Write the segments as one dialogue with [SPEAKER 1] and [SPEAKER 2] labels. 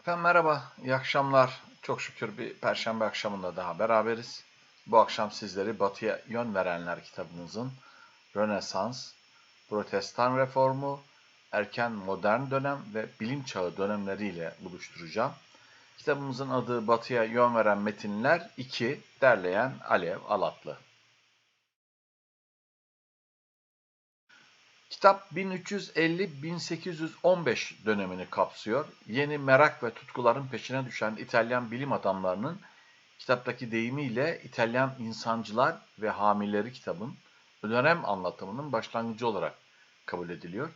[SPEAKER 1] Efendim merhaba, iyi akşamlar. Çok şükür bir perşembe akşamında daha beraberiz. Bu akşam sizleri Batı'ya Yön Verenler kitabımızın Rönesans, Protestan Reformu, Erken Modern Dönem ve Bilim Çağı dönemleriyle buluşturacağım. Kitabımızın adı Batı'ya Yön Veren Metinler 2, derleyen Alev Alatlı. Kitap 1350-1815 dönemini kapsıyor. Yeni merak ve tutkuların peşine düşen İtalyan bilim adamlarının kitaptaki deyimiyle İtalyan insancılar ve hamileri kitabın dönem anlatımının başlangıcı olarak kabul ediliyor.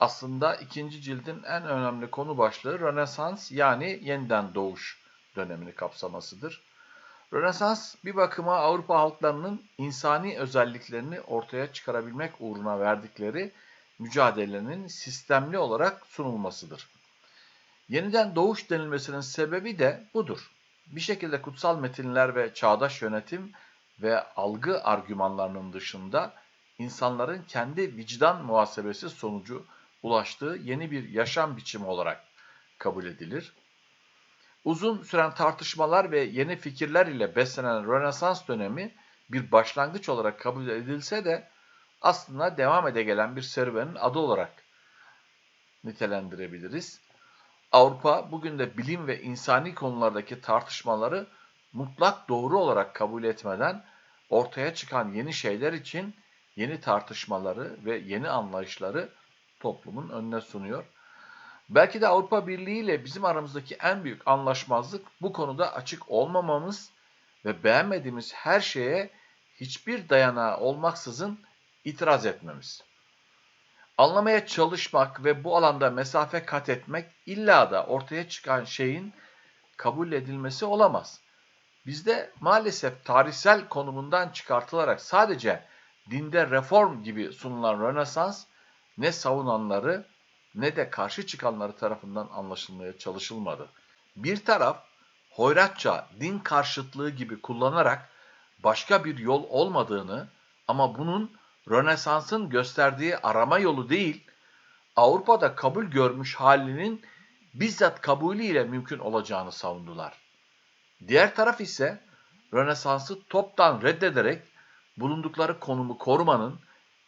[SPEAKER 1] Aslında ikinci cildin en önemli konu başlığı Rönesans yani yeniden doğuş dönemini kapsamasıdır. Rönesans bir bakıma Avrupa halklarının insani özelliklerini ortaya çıkarabilmek uğruna verdikleri mücadelenin sistemli olarak sunulmasıdır. Yeniden doğuş denilmesinin sebebi de budur. Bir şekilde kutsal metinler ve çağdaş yönetim ve algı argümanlarının dışında insanların kendi vicdan muhasebesi sonucu ulaştığı yeni bir yaşam biçimi olarak kabul edilir. Uzun süren tartışmalar ve yeni fikirler ile beslenen Rönesans dönemi bir başlangıç olarak kabul edilse de aslında devam ede gelen bir serüvenin adı olarak nitelendirebiliriz. Avrupa bugün de bilim ve insani konulardaki tartışmaları mutlak doğru olarak kabul etmeden ortaya çıkan yeni şeyler için yeni tartışmaları ve yeni anlayışları toplumun önüne sunuyor. Belki de Avrupa Birliği ile bizim aramızdaki en büyük anlaşmazlık bu konuda açık olmamamız ve beğenmediğimiz her şeye hiçbir dayanağı olmaksızın itiraz etmemiz. Anlamaya çalışmak ve bu alanda mesafe kat etmek illa da ortaya çıkan şeyin kabul edilmesi olamaz. Bizde maalesef tarihsel konumundan çıkartılarak sadece dinde reform gibi sunulan Rönesans ne savunanları ne de karşı çıkanları tarafından anlaşılmaya çalışılmadı. Bir taraf hoyratça din karşıtlığı gibi kullanarak başka bir yol olmadığını ama bunun Rönesans'ın gösterdiği arama yolu değil, Avrupa'da kabul görmüş halinin bizzat kabulüyle mümkün olacağını savundular. Diğer taraf ise Rönesans'ı toptan reddederek bulundukları konumu korumanın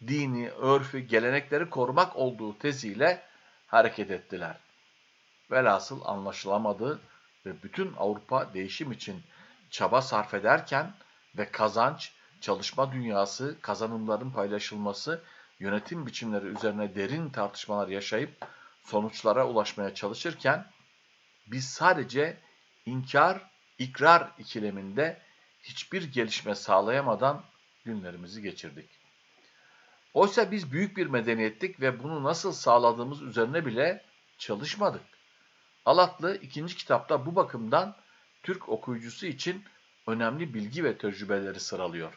[SPEAKER 1] dini, örfü, gelenekleri korumak olduğu teziyle hareket ettiler. Velhasıl anlaşılamadı ve bütün Avrupa değişim için çaba sarf ederken ve kazanç, çalışma dünyası, kazanımların paylaşılması, yönetim biçimleri üzerine derin tartışmalar yaşayıp sonuçlara ulaşmaya çalışırken biz sadece inkar, ikrar ikileminde hiçbir gelişme sağlayamadan günlerimizi geçirdik. Oysa biz büyük bir medeniyettik ve bunu nasıl sağladığımız üzerine bile çalışmadık. Alatlı ikinci kitapta bu bakımdan Türk okuyucusu için önemli bilgi ve tecrübeleri sıralıyor.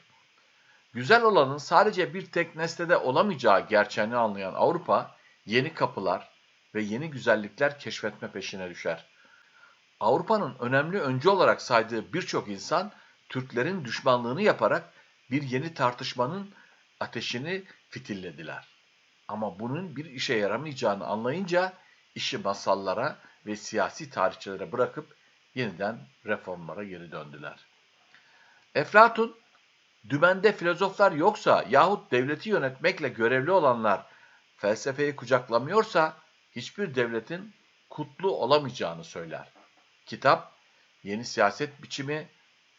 [SPEAKER 1] Güzel olanın sadece bir tek nesnede olamayacağı gerçeğini anlayan Avrupa, yeni kapılar ve yeni güzellikler keşfetme peşine düşer. Avrupa'nın önemli öncü olarak saydığı birçok insan, Türklerin düşmanlığını yaparak bir yeni tartışmanın ateşini fitillediler. Ama bunun bir işe yaramayacağını anlayınca işi masallara ve siyasi tarihçilere bırakıp yeniden reformlara geri döndüler. Eflatun, dümende filozoflar yoksa yahut devleti yönetmekle görevli olanlar felsefeyi kucaklamıyorsa hiçbir devletin kutlu olamayacağını söyler. Kitap, yeni siyaset biçimi,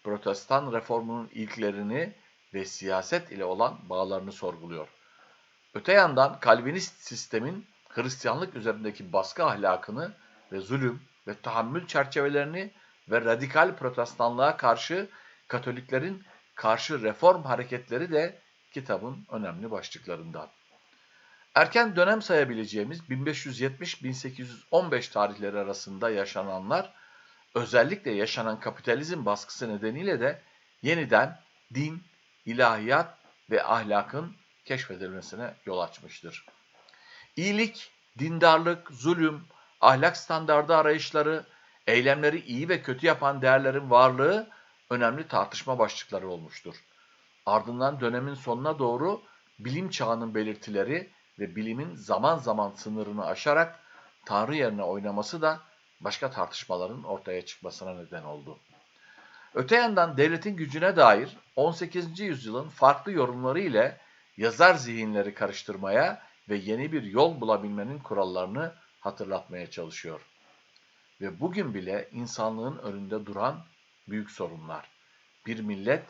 [SPEAKER 1] protestan reformunun ilklerini ve siyaset ile olan bağlarını sorguluyor. Öte yandan Kalvinist sistemin Hristiyanlık üzerindeki baskı ahlakını ve zulüm ve tahammül çerçevelerini ve radikal protestanlığa karşı Katoliklerin karşı reform hareketleri de kitabın önemli başlıklarından. Erken dönem sayabileceğimiz 1570-1815 tarihleri arasında yaşananlar, özellikle yaşanan kapitalizm baskısı nedeniyle de yeniden din, ilahiyat ve ahlakın keşfedilmesine yol açmıştır. İyilik, dindarlık, zulüm, ahlak standardı arayışları, eylemleri iyi ve kötü yapan değerlerin varlığı önemli tartışma başlıkları olmuştur. Ardından dönemin sonuna doğru bilim çağının belirtileri ve bilimin zaman zaman sınırını aşarak Tanrı yerine oynaması da başka tartışmaların ortaya çıkmasına neden oldu. Öte yandan devletin gücüne dair 18. yüzyılın farklı yorumları ile yazar zihinleri karıştırmaya ve yeni bir yol bulabilmenin kurallarını hatırlatmaya çalışıyor. Ve bugün bile insanlığın önünde duran büyük sorunlar. Bir millet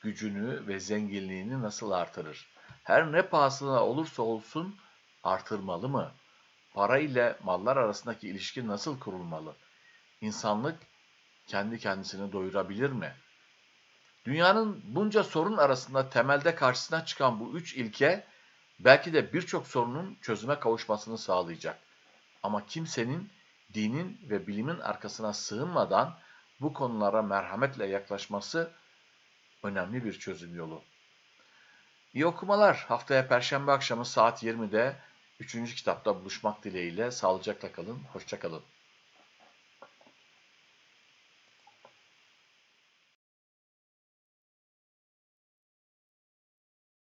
[SPEAKER 1] gücünü ve zenginliğini nasıl artırır? Her ne pahasına olursa olsun artırmalı mı? Para ile mallar arasındaki ilişki nasıl kurulmalı? İnsanlık kendi kendisini doyurabilir mi? Dünyanın bunca sorun arasında temelde karşısına çıkan bu üç ilke belki de birçok sorunun çözüme kavuşmasını sağlayacak. Ama kimsenin dinin ve bilimin arkasına sığınmadan bu konulara merhametle yaklaşması önemli bir çözüm yolu. İyi okumalar. Haftaya Perşembe akşamı saat 20'de 3. kitapta buluşmak dileğiyle sağlıcakla kalın, hoşça kalın.